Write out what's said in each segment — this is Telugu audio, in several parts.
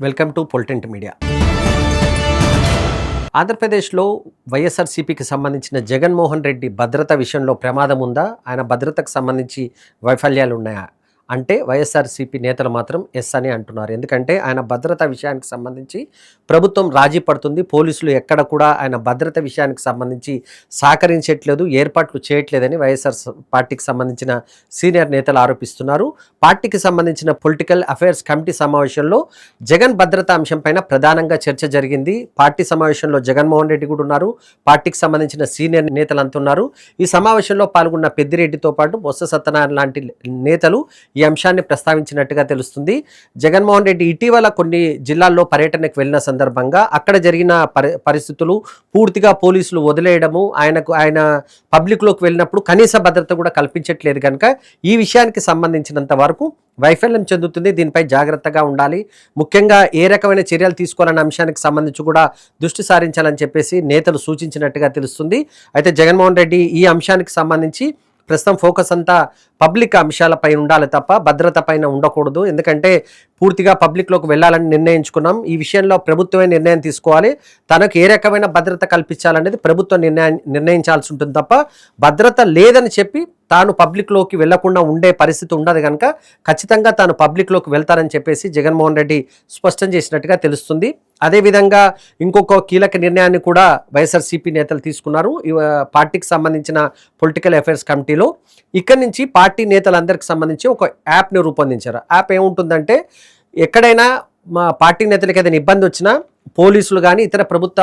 Welcome to పొలిటెంట్ media. ఆంధ్రప్రదేశ్లో వైఎస్ఆర్సీపీకి సంబంధించిన జగన్మోహన్ రెడ్డి భద్రత విషయంలో ప్రమాదం ఉందా? ఆయన భద్రతకు సంబంధించి వైఫల్యాలు ఉన్నాయా అంటే వైఎస్ఆర్సీపీ నేతలు మాత్రం ఎస్ అని అంటున్నారు. ఎందుకంటే ఆయన భద్రత విషయానికి సంబంధించి ప్రభుత్వం రాజీ పడుతుంది. పోలీసులు ఎక్కడ కూడా ఆయన భద్రత విషయానికి సంబంధించి సహకరించట్లేదు ఏర్పాట్లు చేయట్లేదని వైఎస్ఆర్ పార్టీకి సంబంధించిన సీనియర్ నేతలు ఆరోపిస్తున్నారు. పార్టీకి సంబంధించిన పొలిటికల్ అఫైర్స్ కమిటీ సమావేశంలో జగన్ భద్రత అంశంపైన ప్రధానంగా చర్చ జరిగింది. పార్టీ సమావేశంలో జగన్మోహన్ రెడ్డి కూడా ఉన్నారు. పార్టీకి సంబంధించిన సీనియర్ నేతలు అంటున్నారు. ఈ సమావేశంలో పాల్గొన్న పెద్దిరెడ్డితో పాటు బొత్స సత్యనారాయణ లాంటి నేతలు ఈ అంశాన్ని ప్రస్తావించినట్టుగా తెలుస్తుంది. జగన్మోహన్ రెడ్డి ఇటీవల కొన్ని జిల్లాల్లో పర్యటనకు వెళ్ళిన సందర్భంగా అక్కడ జరిగిన పరి పరిస్థితులు పూర్తిగా పోలీసులు వదిలేయడము ఆయనకు ఆయన పబ్లిక్లోకి వెళ్ళినప్పుడు కనీస భద్రత కూడా కల్పించట్లేదు కనుక ఈ విషయానికి సంబంధించినంత వరకు వైఫల్యం చెందుతుంది. దీనిపై జాగ్రత్తగా ఉండాలి. ముఖ్యంగా ఏ రకమైన చర్యలు తీసుకోవాలన్న అంశానికి సంబంధించి కూడా దృష్టి సారించాలని చెప్పేసి నేతలు సూచించినట్టుగా తెలుస్తుంది. అయితే జగన్మోహన్ రెడ్డి ఈ అంశానికి సంబంధించి ప్రస్తుతం ఫోకస్ అంతా పబ్లిక్ అంశాలపై ఉండాలి తప్ప భద్రత పైన ఉండకూడదు. ఎందుకంటే పూర్తిగా పబ్లిక్లోకి వెళ్ళాలని నిర్ణయించుకున్నాం. ఈ విషయంలో ప్రభుత్వమే నిర్ణయం తీసుకోవాలి. తనకు ఏ రకమైన భద్రత కల్పించాలనేది ప్రభుత్వం నిర్ణయం నిర్ణయించాల్సి ఉంటుంది తప్ప భద్రత లేదని చెప్పి తాను పబ్లిక్లోకి వెళ్ళకుండా ఉండే పరిస్థితి ఉండదు కనుక ఖచ్చితంగా తాను పబ్లిక్లోకి వెళ్తారని చెప్పేసి జగన్మోహన్ రెడ్డి స్పష్టం చేసినట్టుగా తెలుస్తుంది. అదేవిధంగా ఇంకొక కీలక నిర్ణయాన్ని కూడా వైఎస్ఆర్సీపీ నేతలు తీసుకున్నారు. పార్టీకి సంబంధించిన పొలిటికల్ అఫైర్స్ కమిటీలో ఇక్కడి నుంచి పార్టీ నేతలందరికి సంబంధించి ఒక యాప్ని రూపొందించారు. యాప్ ఏముంటుందంటే ఎక్కడైనా మా పార్టీ నేతలకు ఏదైనా ఇబ్బంది వచ్చినా పోలీసులు కానీ ఇతర ప్రభుత్వ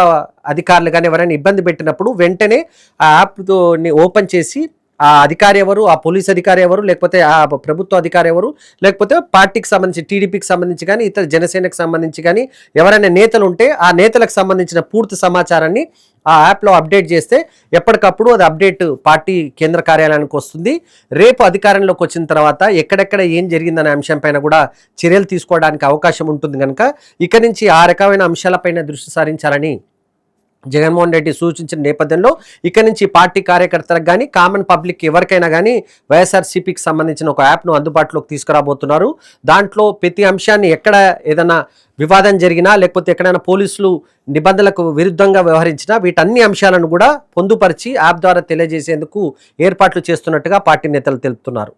అధికారులు కానీ ఎవరైనా ఇబ్బంది పెట్టినప్పుడు వెంటనే ఆ యాప్ని ఓపెన్ చేసి ఆ అధికారి ఎవరు ఆ పోలీస్ అధికారి ఎవరు లేకపోతే ఆ ప్రభుత్వ అధికారి ఎవరు లేకపోతే పార్టీకి సంబంధించి టీడీపీకి సంబంధించి కానీ ఇతర జనసేనకు సంబంధించి కానీ ఎవరైనా నేతలు ఉంటే ఆ నేతలకు సంబంధించిన పూర్తి సమాచారాన్ని ఆ యాప్లో అప్డేట్ చేస్తే ఎప్పటికప్పుడు అది అప్డేట్ పార్టీ కేంద్ర కార్యాలయానికి వస్తుంది. రేపు అధికారంలోకి వచ్చిన తర్వాత ఎక్కడెక్కడ ఏం జరిగిందనే అంశంపైన కూడా చర్యలు తీసుకోవడానికి అవకాశం ఉంటుంది కనుక ఇక నుంచి ఆ రకమైన అంశాలపైన దృష్టి సారించాలని జగన్మోహన్ రెడ్డి సూచించిన నేపథ్యంలో ఇక్కడి నుంచి పార్టీ కార్యకర్తలకు కానీ కామన్ పబ్లిక్ ఎవరికైనా కానీ వైఎస్ఆర్సీపీకి సంబంధించిన ఒక యాప్ను అందుబాటులోకి తీసుకురాబోతున్నారు. దాంట్లో ప్రతి అంశాన్ని ఎక్కడ ఏదైనా వివాదం జరిగినా లేకపోతే ఎక్కడైనా పోలీసులు నిబంధనలకు విరుద్ధంగా వ్యవహరించినా వీటన్ని అంశాలను కూడా పొందుపరిచి యాప్ ద్వారా తెలియజేసేందుకు ఏర్పాట్లు చేస్తున్నట్టుగా పార్టీ నేతలు తెలుపుతున్నారు.